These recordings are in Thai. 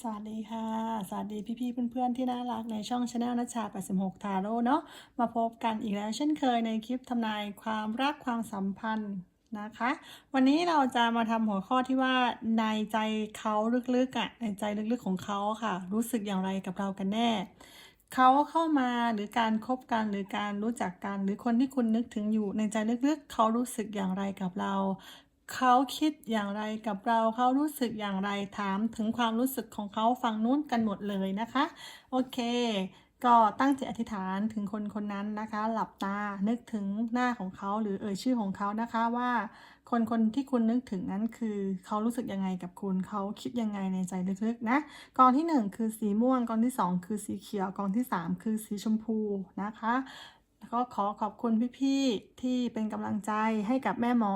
สวัสดีค่ะ สวัสดีพี่ๆเพื่อนๆที่น่ารักในช่องชาแนลนัชชา 86 ทาโร่เนาะมาพบกันอีกแล้วเช่นเคยในคลิปทำนายความรักความสัมพันธ์นะคะ วันนี้เราจะมาทำหัวข้อที่ว่าในใจเขาลึกๆอะในใจลึกๆของเขาค่ะ รู้สึกอย่างไรกับเรากันแน่ เขาเข้ามาหรือการคบกันหรือการรู้จักกัน หรือคนที่คุณนึกถึงอยู่ในใจลึกๆ เขารู้สึกอย่างไรกับเรา เขาคิดอย่างไรกับเราเขารู้สึกอย่างไรถามถึงความรู้สึกของเขาฝั่งนู้นกันหมดเลยนะคะ โอเค ก็ตั้งจิตอธิษฐานถึงคนคนนั้นนะคะ หลับตานึกถึงหน้าของเขาหรือเอ่ยชื่อของเขานะคะว่า คนคนที่คุณนึกถึงนั้นคือเขารู้สึกยังไงกับคุณเขาคิดยังไงในใจลึกๆนะกองที่หนึ่งคือสีม่วงกองที่สองคือสีเขียวกองที่สามคือสีชมพูนะคะแล้วก็ขอขอบคุณพี่ๆที่เป็นกำลังใจให้กับแม่หมอ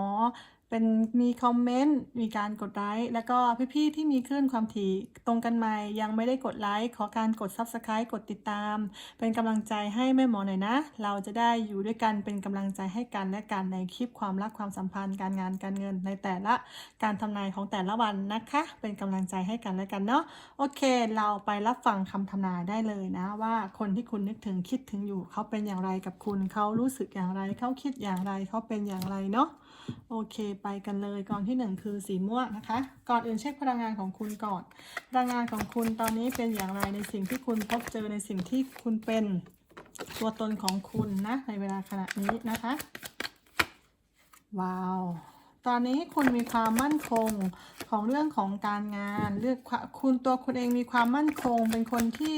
เป็นมีคอมเมนต์มีการกดไลค์แล้วก็พี่ๆที่มีคลื่นความถี่ตรงกันไหมยังไม่ได้กดไลค์ขอการกด Subscribe กดติดตาม เป็นกำลังใจให้แม่หมอหน่อยนะ เราจะได้อยู่ด้วยกันเป็นกำลังใจให้กันและกันในคลิปความรักความสัมพันธ์การงานการเงินในแต่ละการทำนายของแต่ละวันนะคะ เป็นกำลังใจให้กันและกันเนาะโอเค เราไปรับฟังคำทำนายได้เลยนะ ว่าคนที่คุณนึกถึงคิดถึงอยู่เขาเป็นอย่างไรกับคุณเขารู้สึกอย่างไรเขาคิดอย่างไรเขาเป็นอย่างไรเนาะ โอเค ไปกันเลยก่อนที่หนึ่งคือสีม่วงนะคะ ก่อนอื่นเช็คพลังงานของคุณก่อน พลังงานของคุณตอนนี้เป็นอย่างไรในสิ่งที่คุณพบเจอในสิ่งที่คุณเป็นตัวตนของคุณนะในเวลาขณะนี้นะคะ ว้าว ตอนนี้คุณมีความมั่นคงของเรื่องของการงานเลือกคุณตัวคุณเองมีความมั่นคง เป็นคนที่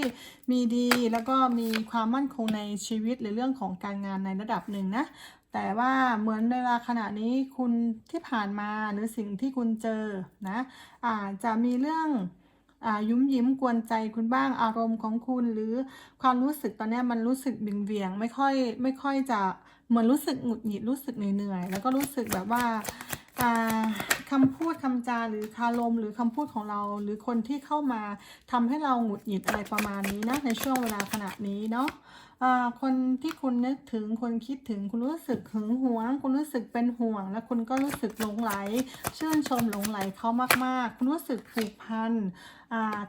มีดีแล้วก็มีความมั่นคงในชีวิตหรือเรื่องของการงานในระดับหนึ่งนะ แต่ว่าเหมือนเวลาขณะนี้คุณที่ผ่านมาหรือสิ่งที่คุณเจอนะอาจจะมีเรื่องอยุ้มยิ้มกวนใจคุณบ้างอารมณ์ของคุณ หรือความรู้สึกตอนนี้มันรู้สึกบิงเวียงไม่ค่อยไม่ค่อยจะเหมือนรู้สึกหงุดหงิดรู้สึกเหนื่อยๆแล้วก็รู้สึกแบบว่าคำพูดคำจาหรือคารมหรือคำพูดของเรา หรือคนที่เข้ามาทำให้เราหงุดหงิดอะไรประมาณนี้นะในช่วงเวลาขณะนี้เนาะ คนที่คุณนึกถึงคนคิดถึงคุณรู้สึกหึงหวง คุณรู้สึกเป็นห่วง และคุณก็รู้สึกหลงไหล ชื่นชมหลงไหลเขามาก ๆ คุณรู้สึกผูกพัน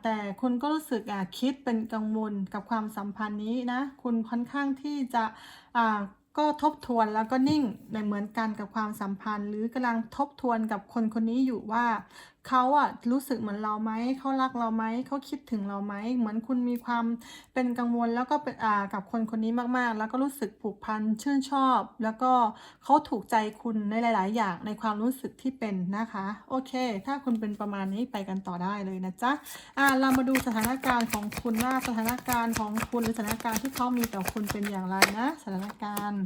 แต่คุณก็รู้สึกคิดเป็นกังวลกับความสัมพันธ์นี้นะ คุณค่อนข้างที่จะก็ทบทวนแล้วก็นิ่งในเหมือนกันกับความสัมพันธ์ หรือกำลังทบทวนกับคนคนนี้อยู่ว่า เขาอะรู้สึกเหมือนเราไหมเขารักเราไหมเขาคิดถึงเราไหมเหมือนคุณมีความเป็นกังวลแล้วก็เป็นอ่ากับคนคนนี้มากๆ แล้วก็รู้สึกผูกพันชื่นชอบ แล้วก็เขาถูกใจคุณในหลาย ๆ อย่างในความรู้สึกที่เป็นนะคะ โอเค ถ้าคุณเป็นประมาณนี้ไปกันต่อได้เลยนะจ๊ะอ่าเรามาดูสถานการณ์ของคุณว่าสถานการณ์ของคุณหรือสถานการณ์ที่เขามีต่อคุณเป็นอย่างไรนะ สถานการณ์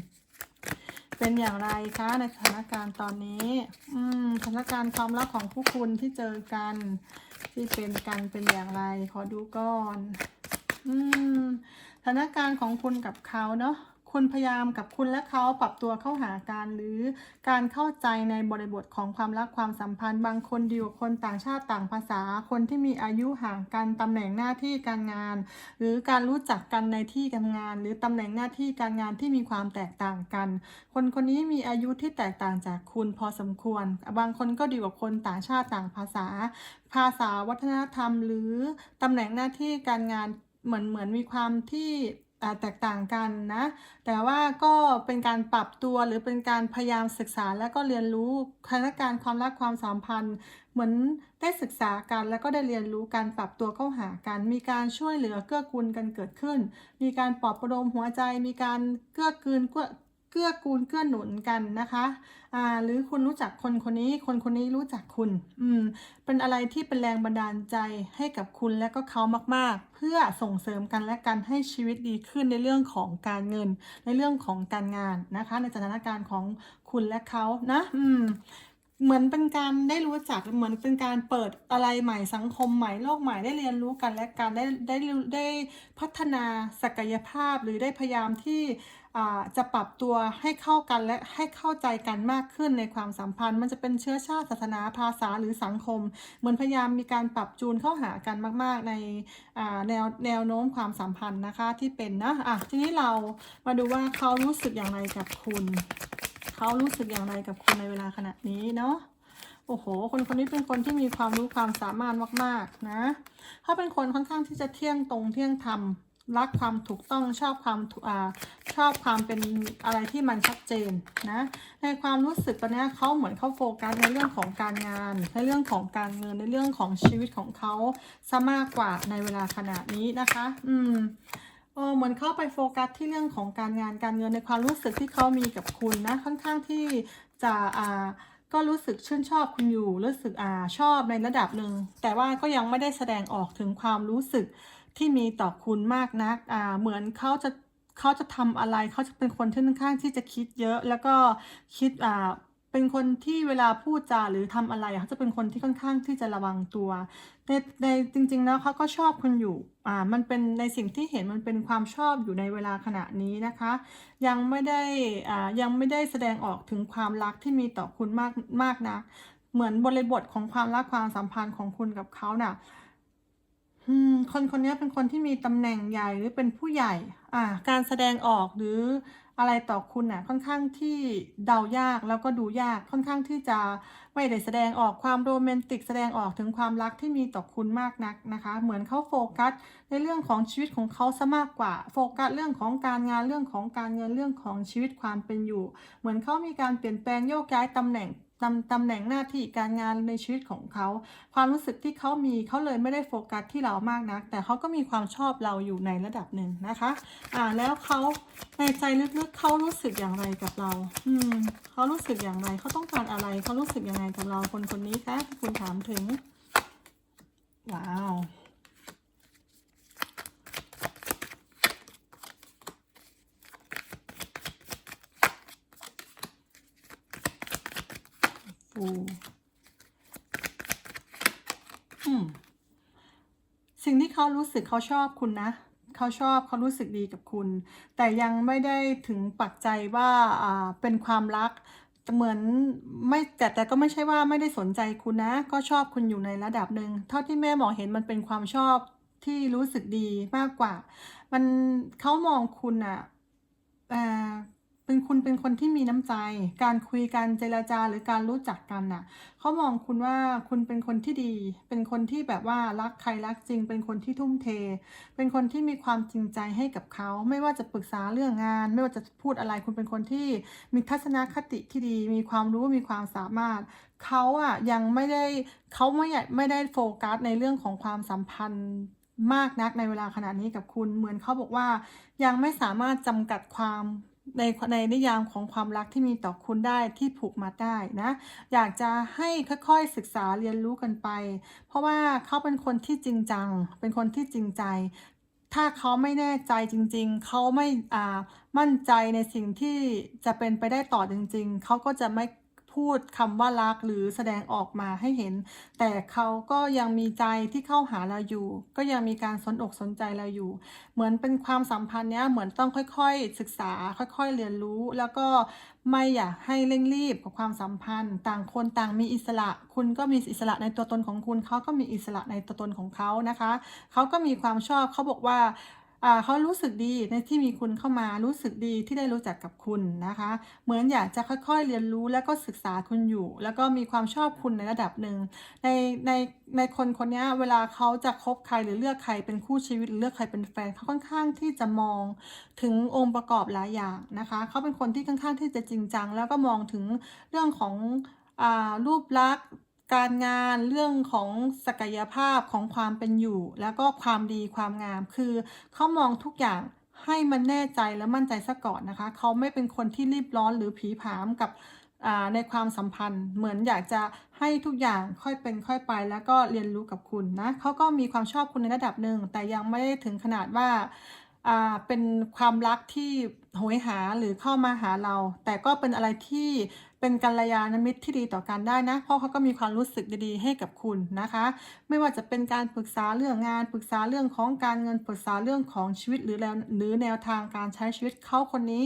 เป็นอย่างไรคะในสถานการณ์ตอนนี้ อืมสถานการณ์ความรักของผู้คุณที่เจอกัน ที่เป็นกันเป็นอย่างไร ขอดูก่อน อืมสถานการณ์ของคุณกับเขาเนาะ คุณพยายามกับคุณและเขาปรับตัวเข้าหากันหรือการเข้าใจในบริบทของความรักความสัมพันธ์ บางคนดีกว่าคนต่างชาติต่างภาษา คนที่มีอายุห่างกันตำแหน่งหน้าที่การงาน หรือการรู้จักกันในที่ทำงาน หรือตำแหน่งหน้าที่การงานที่มีความแตกต่างกัน คนคนนี้มีอายุที่แตกต่างจากคุณพอสมควร บางคนก็ดีกว่าคนต่างชาติต่างภาษา ภาษาวัฒนธรรม หรือตำแหน่งหน้าที่การงานเหมือนเหมือนมีความที่ แตกต่างกันนะ แต่ว่าก็เป็นการปรับตัวหรือเป็นการพยายามศึกษาแล้วก็เรียนรู้สถานการณ์ความรักความสัมพันธ์ เหมือนได้ศึกษากันแล้วก็ได้เรียนรู้การปรับตัวเข้าหากัน มีการช่วยเหลือเกื้อกูลกันเกิดขึ้น มีการปลอบประโลมหัวใจ มีการเกื้อกูลเกื้อกูลเกื้อหนุนกันนะคะ อ่า หรือคุณรู้จักคนคนนี้ คนคนนี้รู้จักคุณ อืม เป็นอะไรที่เป็นแรงบันดาลใจให้กับคุณและก็เขามาก ๆ เพื่อส่งเสริมกันและกันให้ชีวิตดีขึ้นในเรื่องของการเงิน ในเรื่องของการงานนะคะ ในสถานการณ์ของคุณและเขานะ อืมเหมือนเป็นการได้รู้จักเหมือนเป็นการเปิดอะไรใหม่สังคมใหม่โลกใหม่ได้เรียนรู้กันและกันได้ได้ได้พัฒนาศักยภาพหรือได้พยายามที่ จะปรับตัวให้เข้ากันและให้เข้าใจกันมากขึ้นในความสัมพันธ์ มันจะเป็นเชื้อชาติศาสนาภาษาหรือสังคม เหมือนพยายามมีการปรับจูนเข้าหากันมาก ๆ ในแนวแนวโน้มความสัมพันธ์นะคะที่เป็นนะอะทีนี้เรามาดูว่าเขารู้สึกอย่างไรกับคุณ เขารู้สึกอย่างไรกับคุณในเวลาขณะนี้เนาะโอ้โห คนคนนี้เป็นคนที่มีความรู้ความสามารถมาก ๆ นะ เขาเป็นคนค่อนข้างที่จะเที่ยงตรงเที่ยงธรรม รักความถูกต้องชอบความถูกอ่า ชอบความเป็นอะไรที่มันชัดเจนนะ ในความรู้สึกตอนนี้เขาเหมือนเขาโฟกัสในเรื่องของการงาน ในเรื่องของการเงินในเรื่องของชีวิตของเขาซะมากกว่าในเวลาขณะนี้นะคะ อืมเออเหมือนเข้าไปโฟกัสที่เรื่องของการงานการเงินในความรู้สึกที่เขามีกับคุณนะค่อนข้างที่จะอ่าก็รู้สึกชื่นชอบคุณอยู่รู้สึกอ่าชอบในระดับหนึ่งแต่ว่าก็ยังไม่ได้แสดงออกถึงความรู้สึกที่มีต่อคุณมากนักอ่าเหมือนเขาจะ เขาจะทำอะไรเขาจะเป็นคนที่ค่อนข้างที่จะคิดเยอะ แล้วก็คิดอ่าเป็นคนที่เวลาพูดจาหรือทำอะไรเขาจะเป็นคนที่ค่อนข้างที่จะระวังตัวในในจริงๆแล้วเขาก็ชอบคุณอยู่อ่ามันเป็นในสิ่งที่เห็นมันเป็นความชอบอยู่ในเวลาขณะนี้นะคะ ยังไม่ได้อ่ายังไม่ได้แสดงออกถึงความรักที่มีต่อคุณมากมากนะเหมือนบริบทของความรักความสัมพันธ์ของคุณกับเขาน่ะ คนคนนี้เป็นคนที่มีตำแหน่งใหญ่หรือเป็นผู้ใหญ่อ่าการแสดงออกหรืออะไรต่อคุณน่ะค่อนข้างที่เดายากแล้วก็ดูยากค่อนข้างที่จะไม่ได้แสดงออกความโรแมนติกแสดงออกถึงความรักที่มีต่อคุณมากนักนะคะ เหมือนเขาโฟกัสในเรื่องของชีวิตของเขาซะมากกว่า โฟกัสเรื่องของการงานเรื่องของการเงินเรื่องของชีวิตความเป็นอยู่ เหมือนเขามีการเปลี่ยนแปลงโยกย้ายตำแหน่ง ตำตำแหน่งหน้าที่การงานในชีวิตของเขา ความรู้สึกที่เขามีเขาเลยไม่ได้โฟกัสที่เรามากนัก แต่เขาก็มีความชอบเราอยู่ในระดับหนึ่งนะคะอ่าแล้วเขาในใจลึกๆเขารู้สึกอย่างไรกับเรา อืมเขารู้สึกอย่างไรเขาต้องการอะไรเขารู้สึกยังไงกับเราคนคนนี้คะคุณถามถึง ว้าว ฟูอืมสิ่งที่เขารู้สึกเขาชอบคุณนะเขาชอบเขารู้สึกดีกับคุณ แต่ยังไม่ได้ถึงปักใจว่าอ่าเป็นความรักเหมือนไม่แต่แต่ก็ไม่ใช่ว่าไม่ได้สนใจคุณนะ ก็ชอบคุณอยู่ในระดับหนึ่งเท่าที่แม่มองเห็นมันเป็นความชอบที่รู้สึกดีมากกว่า มันเขามองคุณอะอ่า เป็นคุณเป็นคนที่มีน้ำใจ การคุยกันเจรจาหรือการรู้จักกันน่ะเขามองคุณว่าคุณเป็นคนที่ดี เป็นคนที่แบบว่ารักใครรักจริง เป็นคนที่ทุ่มเท เป็นคนที่มีความจริงใจให้กับเขา ไม่ว่าจะปรึกษาเรื่องงาน ไม่ว่าจะพูดอะไรคุณเป็นคนที่มีทัศนคติที่ดี มีความรู้มีความสามารถเขาอะยังไม่ได้เขาไม่ไม่ได้โฟกัสในเรื่องของความสัมพันธ์มากนักในเวลาขณะนี้กับคุณเหมือนเขาบอกว่ายังไม่สามารถจำกัดความ ในในนิยามของความรักที่มีต่อคุณได้ที่ผูกมาได้นะ อยากจะให้ค่อยๆศึกษาเรียนรู้กันไป เพราะว่าเขาเป็นคนที่จริงจัง เป็นคนที่จริงใจ ถ้าเขาไม่แน่ใจจริง ๆ เขาไม่อ่ามั่นใจในสิ่งที่จะเป็นไปได้ต่อจริง ๆ เขาก็จะไม่ พูดคำว่ารักหรือแสดงออกมาให้เห็น แต่เขาก็ยังมีใจที่เข้าหาเราอยู่ ก็ยังมีการสนอกสนใจเราอยู่ เหมือนเป็นความสัมพันธ์เนี้ยเหมือนต้องค่อยๆศึกษา ค่อยๆเรียนรู้ แล้วก็ไม่อยากให้เร่งรีบกับความสัมพันธ์ ต่างคนต่างมีอิสระ คุณก็มีอิสระในตัวตนของคุณเขาก็มีอิสระในตัวตนของเขานะคะเขาก็มีความชอบเขาบอกว่าอ่า เขารู้สึกดีในที่มีคุณเข้ามารู้สึกดีที่ได้รู้จักกับคุณนะคะ เหมือนอยากจะค่อยๆเรียนรู้แล้วก็ศึกษาคุณอยู่ แล้วก็มีความชอบคุณในระดับหนึ่งในในในคนคนนี้เวลาเขาจะคบใครหรือเลือกใครเป็นคู่ชีวิตหรือเลือกใครเป็นแฟนเขาค่อนข้างที่จะมองถึงองค์ประกอบหลายอย่างนะคะเขาเป็นคนที่ค่อนข้างที่จะจริงจัง แล้วก็มองถึงเรื่องของอ่ารูปลักษณ์ การงานเรื่องของศักยภาพของความเป็นอยู่ แล้วก็ความดีความงาม คือเขามองทุกอย่างให้มันแน่ใจและมั่นใจซะก่อนนะคะ เขาไม่เป็นคนที่รีบร้อนหรือผีผามกับในความสัมพันธ์ เหมือนอยากจะให้ทุกอย่างค่อยเป็นค่อยไป แล้วก็เรียนรู้กับคุณนะเขาก็มีความชอบคุณในระดับหนึ่งแต่ยังไม่ได้ถึงขนาดว่าอ่าเป็นความรักที่โหยหาหรือเข้ามาหาเรา แต่ก็เป็นอะไรที่ เป็นกัลยาณมิตรที่ดีต่อกันได้นะ เพราะเขาก็มีความรู้สึกดีๆให้กับคุณนะคะ ไม่ว่าจะเป็นการปรึกษาเรื่องงาน ปรึกษาเรื่องของการเงิน ปรึกษาเรื่องของชีวิตหรือแล้วหรือแนวทางการใช้ชีวิตเขาคนนี้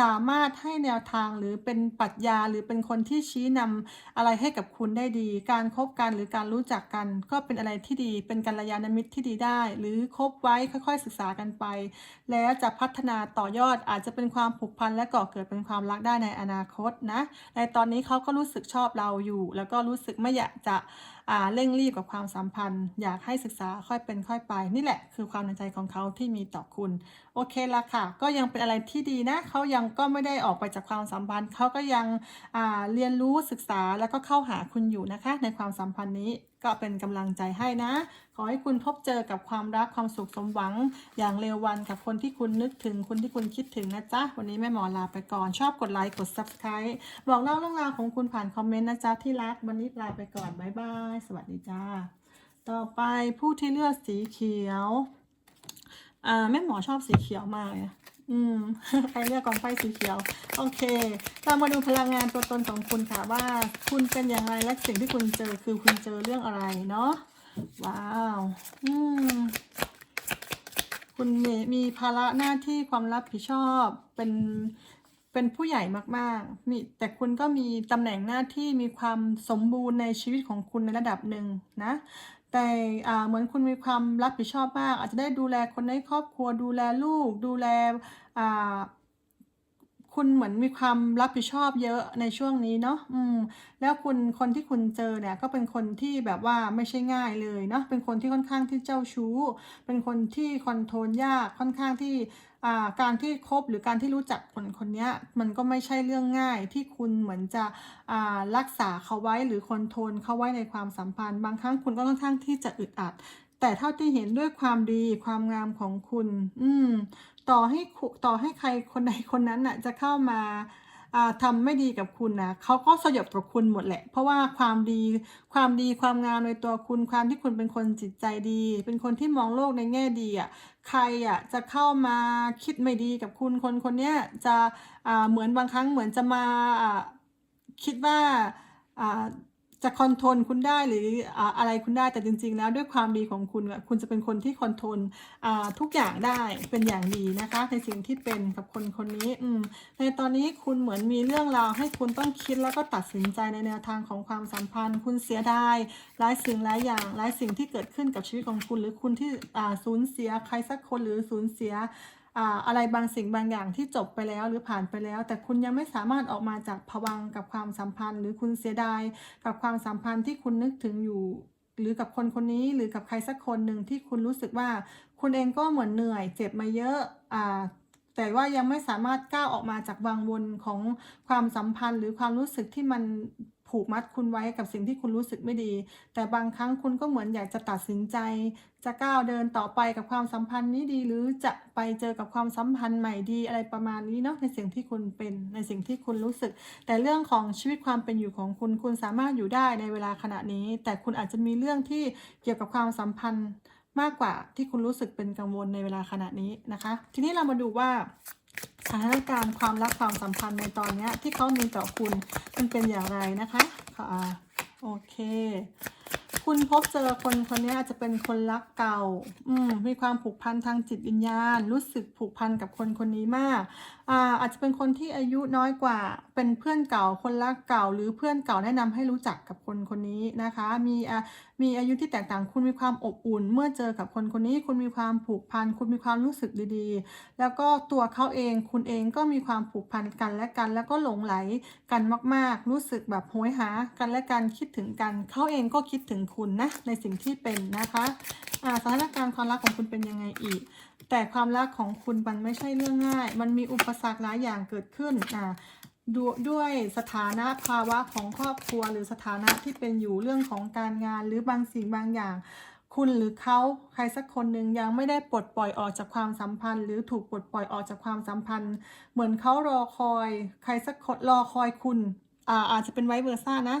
สามารถให้แนวทางหรือเป็นปรัชญาหรือเป็นคนที่ชี้นำอะไรให้กับคุณได้ดี การคบกันหรือการรู้จักกัน ก็เป็นอะไรที่ดี เป็นกัลยาณมิตรที่ดีได้ หรือคบไว้ค่อย ๆ ศึกษากันไป แล้วจะพัฒนาต่อยอดอาจจะเป็นความผูกพันและก่อเกิดเป็นความรักได้ในอนาคตนะ ในตอนนี้เขาก็รู้สึกชอบเราอยู่ แล้วก็รู้สึกไม่อยากจะเร่งรีบกับความสัมพันธ์ อยากให้ศึกษาค่อยเป็นค่อยไป นี่แหละคือความในใจของเขาที่มีต่อคุณ โอเคละค่ะ ก็ยังเป็นอะไรที่ดีนะเขายังก็ไม่ได้ออกไปจากความสัมพันธ์เขาก็ยังเรียนรู้ศึกษาแล้วก็เข้าหาคุณอยู่นะคะ ในความสัมพันธ์นี้ก็เป็นกำลังใจให้นะ ขอให้คุณพบเจอกับความรักความสุขสมหวัง อย่างเร็ววันกับคนที่คุณนึกถึงคนที่คุณคิดถึงนะจ๊ะ วันนี้แม่หมอลาไปก่อน ชอบกดไลค์กด subscribe บอกเล่าเรื่องราวของคุณผ่านคอมเมนต์นะจ๊ะที่รัก วันนี้ลาไปก่อน บ๊ายบาย สวัสดีจ้า ต่อไปผู้ที่เลือกสีเขียว อ่าแม่หมอชอบสีเขียวมากเลยอะอืมใครเลือกกองไฟสีเขียว โอเค เรามาดูพลังงานตัวตนของคุณค่ะว่า คุณเป็นอย่างไรและสิ่งที่คุณเจอคือคุณเจอเรื่องอะไรเนาะว้าว อืมคุณมีมีภาระหน้าที่ความรับผิดชอบเป็น เป็นผู้ใหญ่มากๆมีแต่คุณก็มีตำแหน่งหน้าที่มีความสมบูรณ์ในชีวิตของคุณในระดับหนึ่งนะ แต่เหมือนคุณมีความรับผิดชอบมาก อาจจะได้ดูแลคนในครอบครัวดูแลลูก ดูแล คุณเหมือนมีความรับผิดชอบเยอะในช่วงนี้เนาะอืม แล้วคุณคนที่คุณเจอเนี่ยก็เป็นคนที่แบบว่าไม่ใช่ง่ายเลยเนาะ เป็นคนที่ค่อนข้างที่เจ้าชู้ เป็นคนที่คอนโทรลยาก ค่อนข้างที่อ่าการที่คบหรือการที่รู้จักคนคนนี้มันก็ไม่ใช่เรื่องง่ายที่คุณเหมือนจะอ่ารักษาเขาไว้หรือคอนโทรลเขาไว้ในความสัมพันธ์ บางครั้งคุณก็ค่อนข้างที่จะอึดอัด แต่เท่าที่เห็นด้วยความดีความงามของคุณ อืม ต่อให้ต่อให้ใครคนใดคนนั้นน่ะจะเข้ามาอ่าทำไม่ดีกับคุณนะเขาก็สยบกับคุณหมดแหละ เพราะว่าความดีความดีความงามในตัวคุณความที่คุณเป็นคนจิตใจดี เป็นคนที่มองโลกในแง่ดีอะใครอะจะเข้ามาคิดไม่ดีกับคุณคนคนนี้จะเหมือนบางครั้งเหมือนจะมาคิดว่าอ่า จะคอนโทรลคุณได้หรืออะไรคุณได้แต่จริง ๆ แล้วด้วยความดีของคุณคุณจะเป็นคนที่คอนโทรลทุกอย่างได้เป็นอย่างดีนะคะ ในสิ่งที่เป็นกับคนคนนี้อืในตอนนี้คุณเหมือนมีเรื่องราวให้คุณต้องคิดแล้วก็ตัดสินใจในแนวทางของความสัมพันธ์ คุณเสียดายหลายสิ่งหลายอย่างหลายสิ่งที่เกิดขึ้นกับชีวิตของคุณ หรือคุณที่สูญเสียใครสักคนหรือสูญเสีย อะไรบางสิ่งบางอย่างที่จบไปแล้วหรือผ่านไปแล้ว แต่คุณยังไม่สามารถออกมาจากผวังกับความสัมพันธ์ หรือคุณเสียดายกับความสัมพันธ์ที่คุณนึกถึงอยู่ หรือกับคนคนนี้หรือกับใครสักคนหนึ่งที่คุณรู้สึกว่า คุณเองก็เหมือนเหนื่อย เจ็บมาเยอะอ่า แต่ว่ายังไม่สามารถก้าวออกมาจากวังวนของความสัมพันธ์ หรือความรู้สึกที่มันผูกมัดคุณไว้กับสิ่งที่คุณรู้สึกไม่ดี แต่บางครั้งคุณก็เหมือนอยากจะตัดสินใจ จะก้าวเดินต่อไปกับความสัมพันธ์นี้ดี หรือจะไปเจอกับความสัมพันธ์ใหม่ดีอะไรประมาณนี้เนาะในสิ่งที่คุณเป็นในสิ่งที่คุณรู้สึก แต่เรื่องของชีวิตความเป็นอยู่ของคุณคุณสามารถอยู่ได้ในเวลาขณะนี้ แต่คุณอาจจะมีเรื่องที่เกี่ยวกับความสัมพันธ์ มากกว่าที่คุณรู้สึกเป็นกังวลในเวลาขณะนี้นะคะ ทีนี้เรามาดูว่าสถานการณ์ความรักความสัมพันธ์ในตอนนี้ที่เขามีต่อคุณมันเป็นอย่างไรนะคะค่ะโอเคคุณพบเจอคนคนนี้อาจจะเป็นคนรักเก่า อืม มีความผูกพันทางจิตวิญญาณ รู้สึกผูกพันกับคนคนนี้มาก อ่า อาจจะเป็นคนที่อายุน้อยกว่า เป็นเพื่อนเก่า คนรักเก่า หรือเพื่อนเก่าแนะนำให้รู้จักกับคนคนนี้นะคะ มีอ่ามีอายุที่แตกต่าง คุณมีความอบอุ่น เมื่อเจอกับคนคนนี้ คุณมีความผูกพัน คุณมีความรู้สึกดีๆ แล้วก็ตัวเขาเอง คุณเองก็มีความผูกพันกันและกัน แล้วก็หลงไหลกันมาก ๆ รู้สึกแบบโหยหา กันและกัน คิดถึงกัน เขาเองก็คิดคิดถึงคุณนะในสิ่งที่เป็นนะคะสถานการณ์ความรักของคุณเป็นยังไงอีก แต่ความรักของคุณมันไม่ใช่เรื่องง่าย มันมีอุปสรรคหลายอย่างเกิดขึ้นอ่าดด้วยสถานะภาวะของครอบครัว หรือสถานะที่เป็นอยู่เรื่องของการงานหรือบางสิ่งบางอย่าง คุณหรือเขาใครสักคนหนึ่งยังไม่ได้ปลดปล่อยออกจากความสัมพันธ์ หรือถูกปลดปล่อยออกจากความสัมพันธ์ เหมือนเขารอคอย ใครสักคนรอคอยคุณอาอาจจะเป็นไวเวอร์ซ่านะ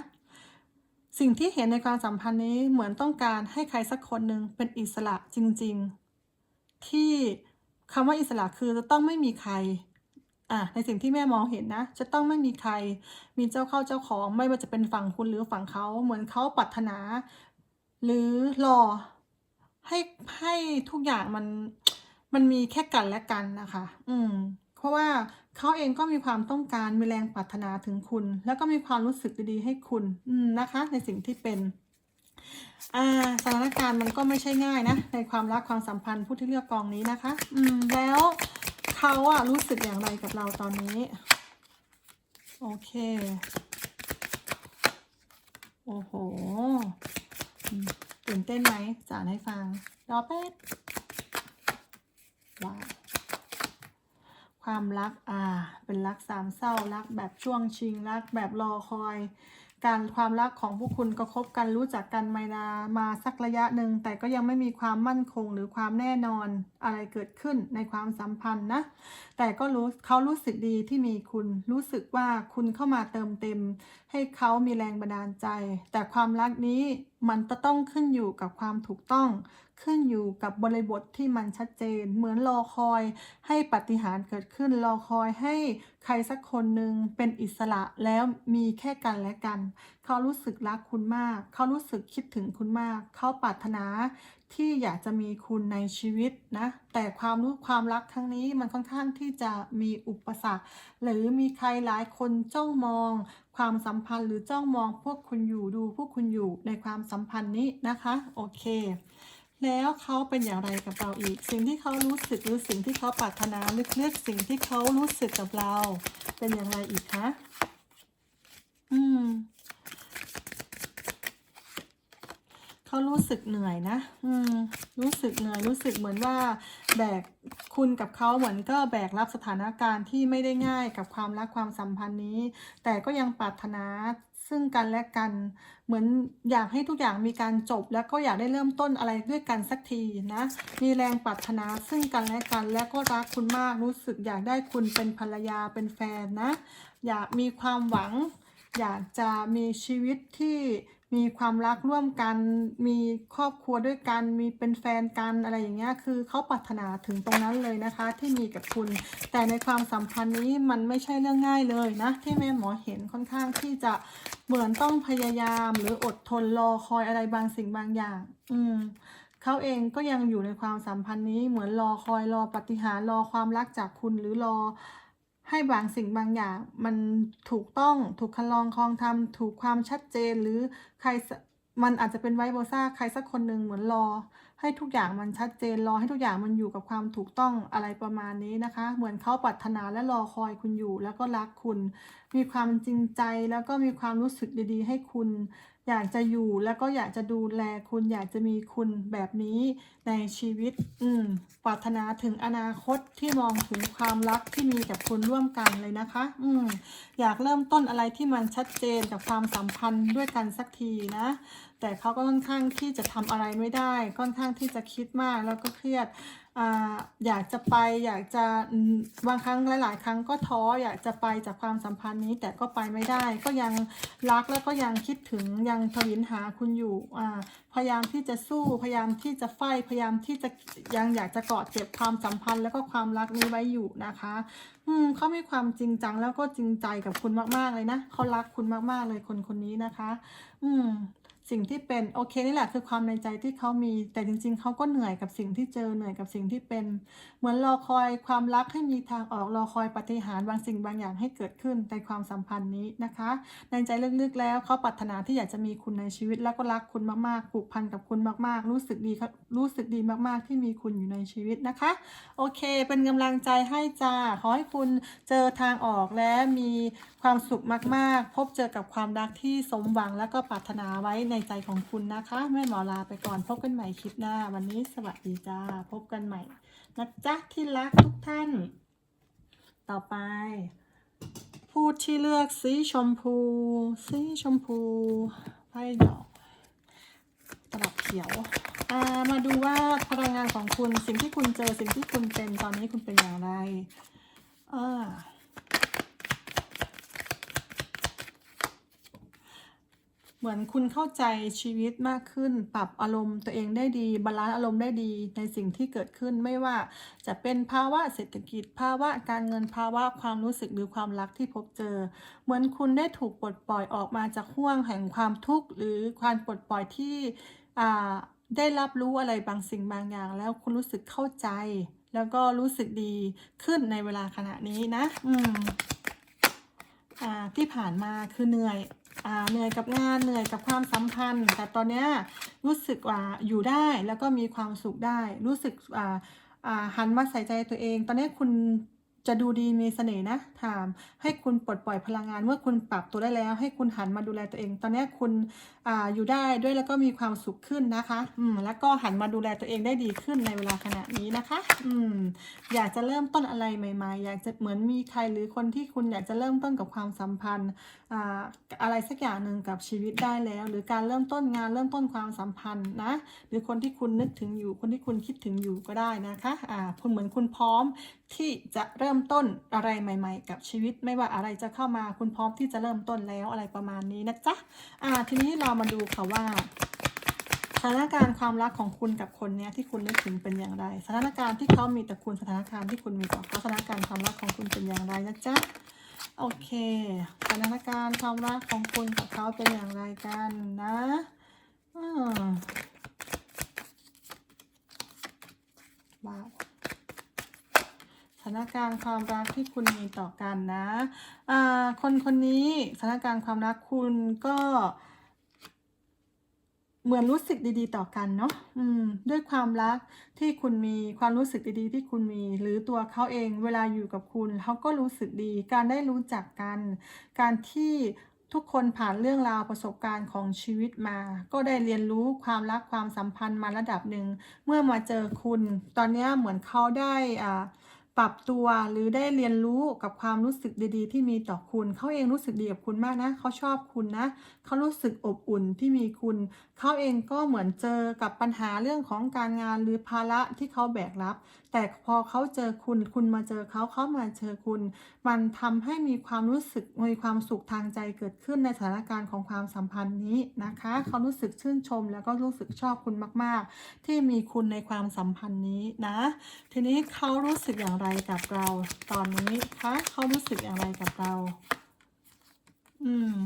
สิ่งที่เห็นในความสัมพันธ์นี้เหมือนต้องการให้ใครสักคนหนึ่งเป็นอิสระจริง ๆ ที่คำว่าอิสระคือจะต้องไม่มีใครอะในสิ่งที่แม่มองเห็นนะ จะต้องไม่มีใคร มีเจ้าเข้าเจ้าของ ไม่ว่าจะเป็นฝั่งคุณหรือฝั่งเขาเหมือนเขาปรารถนา หรือรอให้ให้ทุกอย่างมันมันมีแค่กันและกันนะคะ อืม ราะว่าเขาเองก็มีความต้องการมีแรงปรารถนาถึงคุณ แล้วก็มีความรู้สึกดีๆให้คุณนะคะ ในสิ่งที่เป็นสถานการณ์มันก็ไม่ใช่ง่ายนะ ในความรักความสัมพันธ์ผู้ที่เลือกกองนี้นะคะ อืมแล้วเขาอะรู้สึกอย่างไรกับเราตอนนี้ โอเค โอ้โหตื่นเต้นไหมจะอ่าให้ฟังรอแป๊บว้าว ความรักอ่าเป็นรักสามเศร้ารักแบบช่วงชิงรักแบบรอคอย การความรักของพวกคุณก็คบกันรู้จักกันมานามาสักระยะหนึ่งแต่ก็ยังไม่มีความมั่นคงหรือความแน่นอนอะไรเกิดขึ้นในความสัมพันธ์นะ แต่ก็รู้เขารู้สึกดีที่มีคุณรู้สึกว่าคุณเข้ามาเติมเต็ม ให้เขามีแรงบันดาลใจ แต่ความรักนี้มันจะต้องขึ้นอยู่กับความถูกต้อง ขึ้นอยู่กับบริบทที่มันชัดเจน เหมือนรอคอยให้ปาฏิหารย์เกิดขึ้น รอคอยให้ใครสักคนหนึ่งเป็นอิสระแล้วมีแค่กันและกัน เขารู้สึกรักคุณมาก เขารู้สึกคิดถึงคุณมาก เขาปรารถนาที่อยากจะมีคุณในชีวิตนะ แต่ความรู้ความรักครั้งนี้มันค่อนข้างที่จะมีอุปสรรค หรือมีใครหลายคนจ้องมอง ความสัมพันธ์หรือจ้องมองพวกคุณอยู่ดูพวกคุณอยู่ในความสัมพันธ์นี้นะคะ โอเค แล้วเขาเป็นอย่างไรกับเราอีก สิ่งที่เขารู้สึกหรือสิ่งที่เขาปรารถนาลึกๆสิ่งที่เขารู้สึกกับเรา เป็นอย่างไรอีกคะอืมเขารู้สึกเหนื่อยนะ อืม รู้สึกเหนื่อย รู้สึกเหมือนว่าแบกคุณกับเขาเหมือนก็แบกรับสถานการณ์ที่ไม่ได้ง่ายกับความรักความสัมพันธ์นี้ แต่ก็ยังปรารถนา ซึ่งกันและกัน เหมือนอยากให้ทุกอย่างมีการจบ แล้วก็อยากได้เริ่มต้นอะไรด้วยกันสักทีนะ มีแรงปรารถนาซึ่งกันและกัน และก็รักคุณมากรู้สึกอยากได้คุณเป็นภรรยาเป็นแฟนนะ อยากมีความหวัง อยากจะมีชีวิตที่มีความรักร่วมกัน มีครอบครัวด้วยกัน มีเป็นแฟนกันอะไรอย่างเงี้ย คือเขาปรารถนาถึงตรงนั้นเลยนะคะ ที่มีกับคุณ แต่ในความสัมพันธ์นี้มันไม่ใช่เรื่องง่ายเลยนะ ที่แม่หมอเห็นค่อนข้างที่จะ เหมือนต้องพยายามหรืออดทนรอคอยอะไรบางสิ่งบางอย่าง อืมเขาเองก็ยังอยู่ในความสัมพันธ์นี้เหมือนรอคอยรอปฏิหารรอความรักจากคุณหรือรอให้บางสิ่งบางอย่าง มันถูกต้องถูกคันลองคลองทำถูกความชัดเจนหรือใครมันอาจจะเป็นไวโบซ่าใครสักคนหนึ่งเหมือนรอ ให้ทุกอย่างมันชัดเจนรอให้ทุกอย่างมันอยู่กับความถูกต้องอะไรประมาณนี้นะคะ เหมือนเขาปรารถนาและรอคอยคุณอยู่แล้วก็รักคุณ มีความจริงใจแล้วก็มีความรู้สึกดีๆ ให้คุณ อยากจะอยู่แล้วก็อยากจะดูแลคุณอยากจะมีคุณแบบนี้ในชีวิต อืมปรารถนาถึงอนาคตที่มองถึงความรักที่มีกับคุณร่วมกันเลยนะคะ อืมอยากเริ่มต้นอะไรที่มันชัดเจนกับความสัมพันธ์ด้วยกันสักทีนะ แต่เขาก็ค่อนข้างที่จะทำอะไรไม่ได้ ค่อนข้างที่จะคิดมากแล้วก็เครียดออยากจะไปอยากจะบางครั้งหลาย ๆ ครั้งก็ท้ออยากจะไปจากความสัมพันธ์นี้ แต่ก็ไปไม่ได้ ก็ยังรักแล้วก็ยังคิดถึงยังทวินหาคุณอยู่พยายามที่จะสู้พยายามที่จะไฟพยายามที่จะยังอยากจะเกาะเก็บความสัมพันธ์ แล้วก็ความรักนี้ไว้อยู่นะคะ อืมเขามีความจริงจังแล้วก็จริงใจกับคุณมาก ๆ เลยนะเขารักคุณมาก ๆ เลยคนคนนี้นะคะ อืม สิ่งที่เป็นโอเคนี่แหละคือความในใจที่เขามี แต่จริง ๆเขาก็เหนื่อยกับสิ่งที่เจอเหนื่อยกับสิ่งที่เป็น เหมือนรอคอยความรักให้มีทางออกรอคอยปฏิหารบางสิ่งบางอย่างให้เกิดขึ้นในความสัมพันธ์นี้นะคะ ในใจลึกๆแล้วเขาปรารถนาที่อยากจะมีคุณในชีวิตแล้วก็รักคุณมากๆผูกพันกับคุณมากๆ รู้สึกดีครับรู้สึกดีมากๆ ที่มีคุณอยู่ในชีวิตนะคะ โอเค เป็นกำลังใจให้จ้าขอให้คุณเจอทางออกและมีความสุขมากๆ พบเจอกับความรักที่สมหวังแล้วก็ปรารถนาไว้ในใจของคุณนะคะ แม่หมอลาไปก่อนพบกันใหม่คลิปหน้า วันนี้สวัสดีจ้า พบกันใหม่นะจ๊ะที่รักทุกท่าน ต่อไปผู้ที่เลือกสีชมพูสีชมพูไพ่ดอกตลับเขียวามาดูว่าพลังงานของคุณสิ่งที่คุณเจอสิ่งที่คุณเป็นตอนนี้คุณเป็นอย่างไรอ่า เหมือนคุณเข้าใจชีวิตมากขึ้น ปรับอารมณ์ตัวเองได้ดีบาลานซ์อารมณ์ได้ดีในสิ่งที่เกิดขึ้นไม่ว่าจะเป็นภาวะเศรษฐกิจ ภาวะการเงินภาวะความรู้สึกหรือความรักที่พบเจอ เหมือนคุณได้ถูกปลดปล่อยออกมาจากห่วงแห่งความทุกข์หรือความปลดปล่อยที่อ่าได้รับรู้อะไรบางสิ่งบางอย่าง แล้วคุณรู้สึกเข้าใจ แล้วก็รู้สึกดีขึ้นในเวลาขณะนี้นะ อืม อ่า ที่ผ่านมาคือเหนื่อย เหนื่อยกับงานเหนื่อยกับความสัมพันธ์ แต่ตอนเนี้ยรู้สึกว่าอยู่ได้แล้วก็มีความสุขได้ รู้สึกอ่าอ่าหันมาใส่ใจตัวเอง ตอนนี้คุณ จะดูดีมีเสน่ห์นะถาม ให้คุณปลดปล่อยพลังงาน เมื่อคุณปรับตัวได้แล้ว ให้คุณหันมาดูแลตัวเอง ตอนนี้คุณออยู่ได้ด้วยแล้วก็มีความสุขขึ้นนะคะอืมแล้วก็หันมาดูแลตัวเองได้ดีขึ้นในเวลาขณะนี้นะคะ อืมอยากจะเริ่มต้นอะไรใหม่ ๆ อยากจะเหมือนมีใครหรือคนที่คุณอยากจะเริ่มต้นกับความสัมพันธ์อ่าอะไรสักอย่างหนึ่งกับชีวิตได้แล้ว หรือการเริ่มต้นงานเริ่มต้นความสัมพันธ์นะ หรือคนที่คุณนึกถึงอยู่ คนที่คุณคิดถึงอยู่ก็ได้นะคะอ่าคุณเหมือนคุณพร้อมที่จะเริ่มต้นอะไรใหม่ ๆ กับชีวิต ไม่ว่าอะไรจะเข้ามาคุณพร้อมที่จะเริ่มต้นแล้วอะไรประมาณนี้นะจ๊ะอ่าทีนี้เรามาดูค่ะว่าสถานการณ์ความรักของคุณกับคนเนี้ยที่คุณนึกถึงเป็นอย่างไร สถานการณ์ที่เขามีแต่คุณสถานการณ์ที่คุณมีต่อเขาสถานการณ์ความรักของคุณเป็นอย่างไรนะจ๊ะโอเค สถานการณ์ความรักของคุณกับเขาเป็นอย่างไรกันนะอืมว้าว ถานการณ์ความรักที่คุณมีต่อกันนะอคนคนนี้สถานการณ์ความรักคุณก็เหมือนรู้สึกดีๆ ต่อกันเนาะอืม ด้วยความรักที่คุณมีความรู้สึกดีๆ ที่คุณมี หรือตัวเขาเองเวลาอยู่กับคุณเขาก็รู้สึกดี การได้รู้จักกัน การที่ทุกคนผ่านเรื่องราวประสบการณ์ของชีวิตมา ก็ได้เรียนรู้ความรักความสัมพันธ์มาระดับหนึ่ง เมื่อมาเจอคุณ ตอนนี้เหมือนเขาได้อ่า ปรับตัวหรือได้เรียนรู้กับความรู้สึกดีๆ ที่มีต่อคุณ เขาเองรู้สึกดีกับคุณมากนะ เขาชอบคุณนะ เขารู้สึกอบอุ่นที่มีคุณ เขาเองก็เหมือนเจอกับปัญหาเรื่องของการงานหรือภาระที่เขาแบกรับ แต่พอเขาเจอคุณคุณมาเจอเขาเขามาเจอคุณ มันทำให้มีความรู้สึกมีความสุขทางใจเกิดขึ้นในสถานการณ์ของความสัมพันธ์นี้นะคะเขารู้สึกชื่นชม แล้วก็รู้สึกชอบคุณมาก ๆ ที่มีคุณในความสัมพันธ์นี้นะ ทีนี้เขารู้สึกอย่างไรกับเราตอนนี้คะเขารู้สึกอย่างไรกับเรา อืม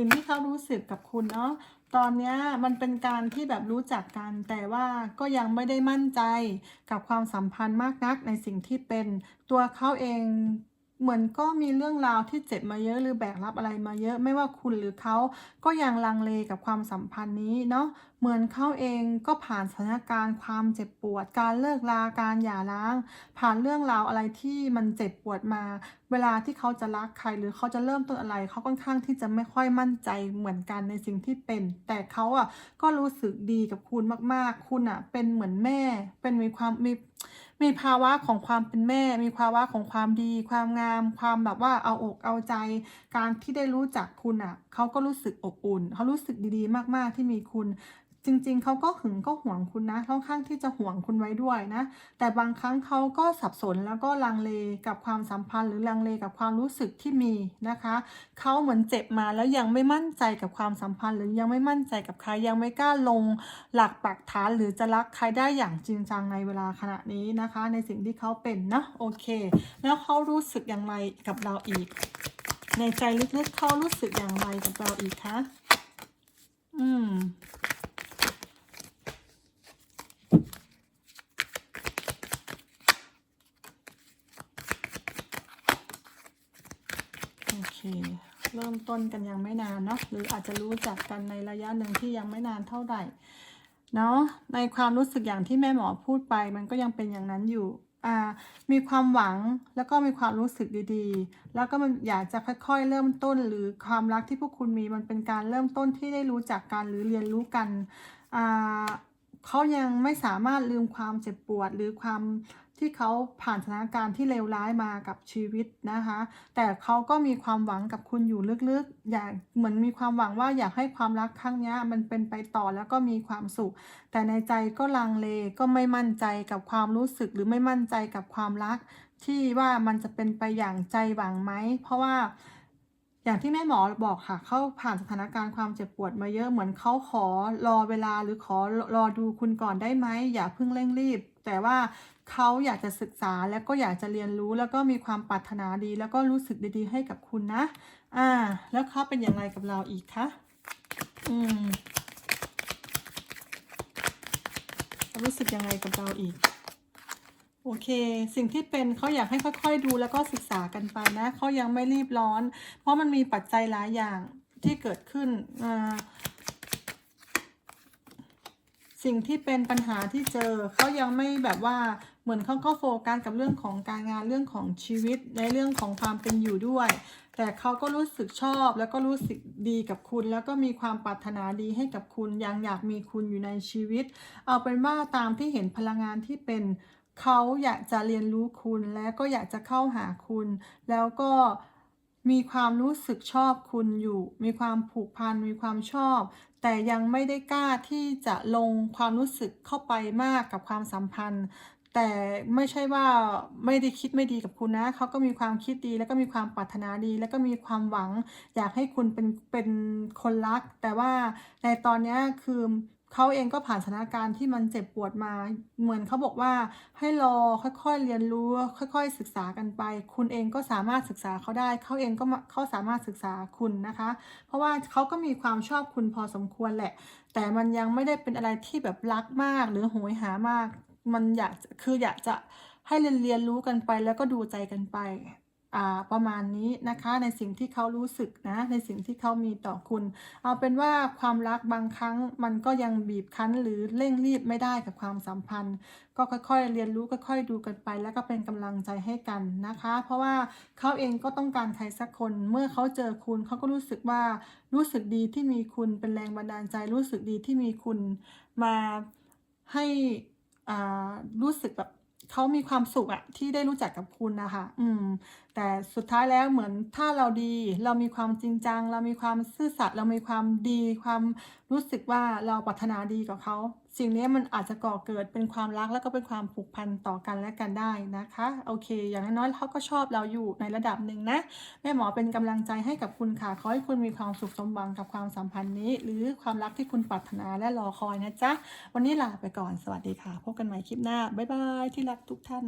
สิ่งที่เขารู้สึกกับคุณเนาะตอนนี้มันเป็นการที่แบบรู้จักกัน แต่ว่าก็ยังไม่ได้มั่นใจกับความสัมพันธ์มากนักในสิ่งที่เป็นตัวเขาเอง เหมือนก็มีเรื่องราวที่เจ็บมาเยอะหรือแบกรับอะไรมาเยอะไม่ว่าคุณหรือเขาก็ยังลังเลกับความสัมพันธ์นี้เนาะเหมือนเขาเองก็ผ่านสถานการณ์ความเจ็บปวด การเลิกลาการหย่าร้าง ผ่านเรื่องราวอะไรที่มันเจ็บปวดมา เวลาที่เขาจะรักใครหรือเขาจะเริ่มต้นอะไรเขาค่อนข้างที่จะไม่ค่อยมั่นใจเหมือนกันในสิ่งที่เป็น แต่เขาอะก็รู้สึกดีกับคุณมากๆ คุณอะเป็นเหมือนแม่ เป็นมีความมี มีภาวะของความเป็นแม่ มีภาวะของความดี ความงาม ความแบบว่าเอาอกเอาใจ การที่ได้รู้จักคุณอะเขาก็รู้สึกอบอุ่นเขารู้สึกดีๆ มากๆที่มีคุณ จริงๆ เขาก็หึงก็หวงคุณนะค่อนข้างที่จะหวงคุณไว้ด้วยนะ แต่บางครั้งเขาก็สับสนแล้วก็ลังเลกับความสัมพันธ์หรือลังเลกับความรู้สึกที่มีนะคะ เขาเหมือนเจ็บมาแล้วยังไม่มั่นใจกับความสัมพันธ์ หรือยังไม่มั่นใจกับใครยังไม่กล้าลงหลักปักฐานหรือจะรักใครได้อย่างจริงจังในเวลาขณะนี้นะคะ ในสิ่งที่เขาเป็นนะโอเค แล้วเขารู้สึกอย่างไรกับเราอีก ในใจลึกๆเขารู้สึกอย่างไรกับเราอีกคะอืม เริ่มต้นกันยังไม่นานเนาะหรืออาจจะรู้จักกันในระยะหนึ่งที่ยังไม่นานเท่าไหร่เนาะในความรู้สึกอย่างที่แม่หมอพูดไป มันก็ยังเป็นอย่างนั้นอยู่อ่ามีความหวังแล้วก็มีความรู้สึกดีๆ แล้วก็มันอยากจะค่อยๆ เริ่มต้นหรือความรักที่พวกคุณมีมันเป็นการเริ่มต้นที่ได้รู้จักกันหรือเรียนรู้กันอ่าเขายังไม่สามารถลืมความเจ็บปวดหรือความ ที่เขาผ่านสถานการณ์ที่เลวร้ายมากับชีวิตนะคะ แต่เขาก็มีความหวังกับคุณอยู่ลึกๆ อยากเหมือนมีความหวังว่าอยากให้ความรักครั้งนี้มันเป็นไปต่อแล้วก็มีความสุข แต่ในใจก็ลังเลก็ไม่มั่นใจกับความรู้สึกหรือไม่มั่นใจกับความรัก ที่ว่ามันจะเป็นไปอย่างใจหวังไหม เพราะว่าอย่างที่แม่หมอบอกค่ะเขาผ่านสถานการณ์ความเจ็บปวดมาเยอะเหมือนเขาขอรอเวลาหรือขอรอดูคุณก่อนได้ไหมอย่าเพิ่งเร่งรีบ แต่ว่า เขาอยากจะศึกษาแล้วก็อยากจะเรียนรู้แล้วก็มีความปรารถนาดี แล้วก็รู้สึกดีๆ ให้กับคุณนะ อ่า แล้วเขาเป็นอย่างไรกับเราอีกคะ อืมรู้สึกยังไงกับเราอีก โอเค สิ่งที่เป็นเขาอยากให้ค่อยๆดูแล้วก็ศึกษากันไปนะเขายังไม่รีบร้อน เพราะมันมีปัจจัยหลายอย่างที่เกิดขึ้นอ่าสิ่งที่เป็นปัญหาที่เจอเขายังไม่แบบว่า เหมือนเขาก็โฟกัสกับเรื่องของการงานเรื่องของชีวิตในเรื่องของความเป็นอยู่ด้วย แต่เขาก็รู้สึกชอบ แล้วก็รู้สึกดีกับคุณ แล้วก็มีความปรารถนาดีให้กับคุณยังอยากมีคุณอยู่ในชีวิต เอาเป็นว่าตามที่เห็นพลังงานที่เป็นเขาอยากจะเรียนรู้คุณและก็อยากจะเข้าหาคุณ แล้วก็มีความรู้สึกชอบคุณอยู่ มีความผูกพัน มีความชอบ แต่ยังไม่ได้กล้าที่จะลงความรู้สึกเข้าไปมากกับความสัมพันธ์ แต่ไม่ใช่ว่าไม่ได้คิดไม่ดีกับคุณนะ เขาก็มีความคิดดี แล้วก็มีความปรารถนาดี แล้วก็มีความหวัง อยากให้คุณเป็นเป็นคนรัก แต่ว่าในตอนนี้คือเขาเองก็ผ่านสถานการณ์ที่มันเจ็บปวดมา เหมือนเขาบอกว่าให้รอค่อยๆเรียนรู้ ค่อย ๆ ศึกษากันไป คุณเองก็สามารถศึกษาเขาได้เขาเองก็เขาสามารถศึกษาคุณนะคะ เพราะว่าเขาก็มีความชอบคุณพอสมควรแหละ แต่มันยังไม่ได้เป็นอะไรที่แบบรักมากหรือโหยหามาก มันอยากคืออยากจะให้เรียนเรียนรู้กันไปแล้วก็ดูใจกันไปอ่าประมาณนี้นะคะในสิ่งที่เขารู้สึกนะในสิ่งที่เขามีต่อคุณ เอาเป็นว่าความรักบางครั้งมันก็ยังบีบคั้นหรือเร่งรีบไม่ได้กับความสัมพันธ์ ก็ค่อยๆ เรียนรู้ค่อยๆดูกันไป แล้วก็เป็นกำลังใจให้กันนะคะ เพราะว่าเขาเองก็ต้องการใครสักคน เมื่อเขาเจอคุณเขาก็รู้สึกว่ารู้สึกดีที่มีคุณเป็นแรงบันดาลใจรู้สึกดีที่มีคุณมาให้ รู้สึกแบบเขามีความสุขอะที่ได้รู้จักกับคุณนะคะอืม แต่สุดท้ายแล้วเหมือนถ้าเราดี เรามีความจริงจัง เรามีความซื่อสัตย์เรามีความดี ความรู้สึกว่าเราปรารถนาดีกับเขา สิ่งนี้มันอาจจะก่อเกิดเป็นความรักแล้วก็เป็นความผูกพันต่อกันและกันได้นะคะ โอเค อย่างน้อยๆเขาก็ชอบเราอยู่ในระดับหนึ่งนะ แม่หมอเป็นกำลังใจให้กับคุณค่ะ ขอให้คุณมีความสุขสมหวังกับความสัมพันธ์นี้ หรือความรักที่คุณปรารถนาและรอคอยนะจ๊ะ วันนี้ลาไปก่อน สวัสดีค่ะ พบกันใหม่คลิปหน้า บ๊ายบาย ที่รักทุกท่าน